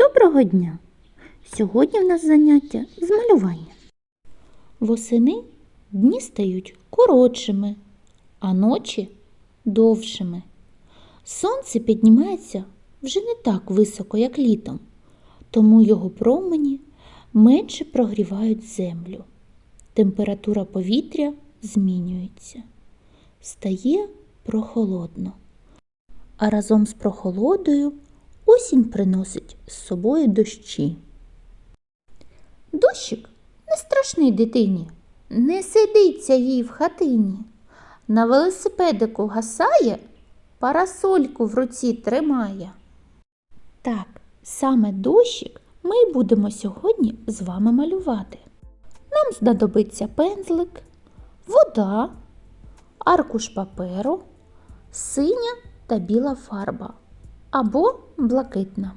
Доброго дня! Сьогодні в нас заняття з малювання. Восени дні стають коротшими, а ночі довшими. Сонце піднімається вже не так високо, як літом, тому його промені менше прогрівають землю. Температура повітря змінюється. Стає прохолодно. А разом з прохолодою осінь приносить з собою дощі. Дощик не страшний дитині, не сидиться їй в хатині. На велосипедику гасає, парасольку в руці тримає. Так, саме дощик ми будемо сьогодні з вами малювати. Нам знадобиться пензлик, вода, аркуш паперу, синя та біла фарба або блакитна.